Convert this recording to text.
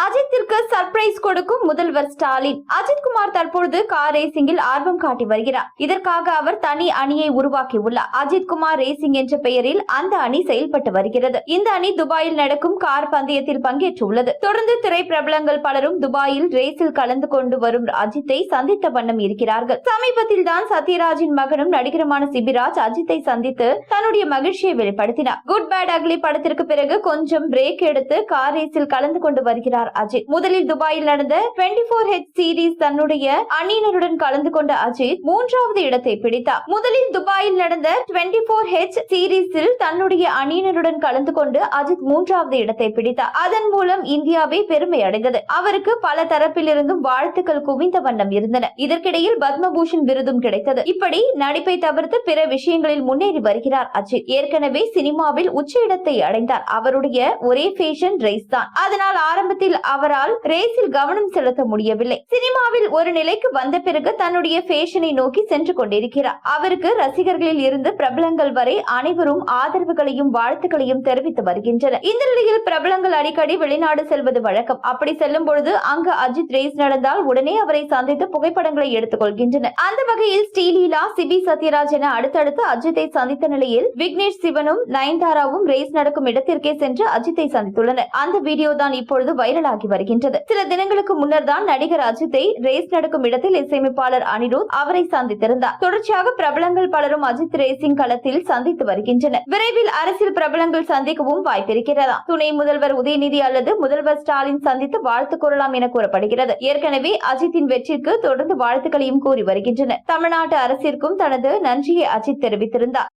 அஜித்திற்கு surprise கொடுக்கும் முதல்வர் ஸ்டாலின். அஜித் குமார் தற்பொழுது கார் ரேசிங்கில் ஆர்வம் காட்டி வருகிறார். இதற்காக அவர் தனி அணியை உருவாக்கியுள்ளார். அஜித் குமார் ரேசிங் என்ற பெயரில் அந்த அணி செயல்பட்டு வருகிறது. இந்த அணி துபாயில் நடக்கும் கார் பந்தயத்தில் பங்கேற்றுள்ளது. தொடர்ந்து திரை பிரபலங்கள் பலரும் துபாயில் ரேஸில் கலந்து கொண்டு வரும் அஜித்தை சந்தித்த வண்ணம் இருக்கிறார்கள். சமீபத்தில் தான் சத்யராஜின் மகனும் நடிகருமான சிபிராஜ் அஜித்தை சந்தித்து தன்னுடைய மகிழ்ச்சியை வெளிப்படுத்தினார். குட் பேட் அக்லி படத்திற்கு பிறகு கொஞ்சம் பிரேக் எடுத்து கார் ரேஸில் கலந்து கொண்டு வருகிறார். அஜித். முதலில் துபாயில் நடந்த டுவெண்டி போர் ஹெச் சீரீஸ் தன்னுடைய அணியினருடன் கலந்து கொண்ட அஜித் மூன்றாவது இடத்தை பிடித்தார். முதலில் துபாயில் நடந்த டுவெண்டி போர் ஹெச் சீரீஸில் தன்னுடைய அணியினருடன் கலந்து கொண்டு அஜித் மூன்றாவது இடத்தை பிடித்தார். அதன் மூலம் இந்தியாவை பெருமை அடைந்தது. அவருக்கு பல தரப்பிலிருந்தும் வாழ்த்துக்கள் குவிந்த வண்ணம் இருந்தன. இதற்கிடையில் பத்மபூஷன் விருதும் கிடைத்தது. இப்படி நடிப்பை தவிர்த்து பிற விஷயங்களில் முன்னேறி வருகிறார் அஜித். ஏற்கனவே சினிமாவில் உச்ச இடத்தை அடைந்தார். அவருடைய ஒரே ஃபேஷன் ட்ரெஸ் தான். அதனால் ஆரம்பத்தில் அவரால் ரேஸில் கவனம் செலுத்த முடியவில்லை. சினிமாவில் ஒரு நிலைக்கு வந்த பிறகு தன்னுடைய ஃபேஷனை நோக்கி சென்று கொண்டிருக்கிறார். அவருக்கு ரசிகர்களில் இருந்து பிரபலங்கள் வரை அனைவரும் ஆதரவுகளையும் வாழ்த்துக்களையும் தெரிவித்து வருகின்றனர். இந்த நிலையில் பிரபலங்கள் அடிக்கடி வெளிநாடு செல்வது வழக்கம். அப்படி செல்லும் பொழுது அங்கு அஜித் ரேஸ் நடந்தால் உடனே அவரை சந்தித்து புகைப்படங்களை எடுத்துக் கொள்கின்றனர். அந்த வகையில் ஸ்ரீலீலா சிபி சத்யராஜ் என அடுத்தடுத்து அஜித்தை சந்தித்த நிலையில் விக்னேஷ் சிவனும் நயன்தாராவும் ரேஸ் நடக்கும் இடத்திற்கே சென்று அஜித்தை சந்தித்துள்ளனர். அந்த வீடியோ தான் இப்பொழுது வைரல் வைரலாகி வருகின்றது. சில தினங்களுக்கு முன்னர் தான் நடிகர் அஜித்தை ரேஸ் நடக்கும் இடத்தில் இசையமைப்பாளர் அனிருத் அவரை சந்தித்திருந்தார். தொடர்ச்சியாக பிரபலங்கள் பலரும் அஜித் ரேசிங் களத்தில் சந்தித்து வருகின்றனர். விரைவில் அரசியல் பிரபலங்கள் சந்திக்கவும் வாய்ப்பிருக்கிறதா? துணை முதல்வர் உதயநிதி அல்லது முதல்வர் ஸ்டாலின் சந்தித்து வாழ்த்து கூறலாம் என கூறப்படுகிறது. ஏற்கனவே அஜித்தின் வெற்றிக்கு தொடர்ந்து வாழ்த்துக்களையும் கூறி வருகின்றனர். தமிழ்நாட்டு அரசிற்கும் தனது நன்றியை அஜித் தெரிவித்திருந்தார்.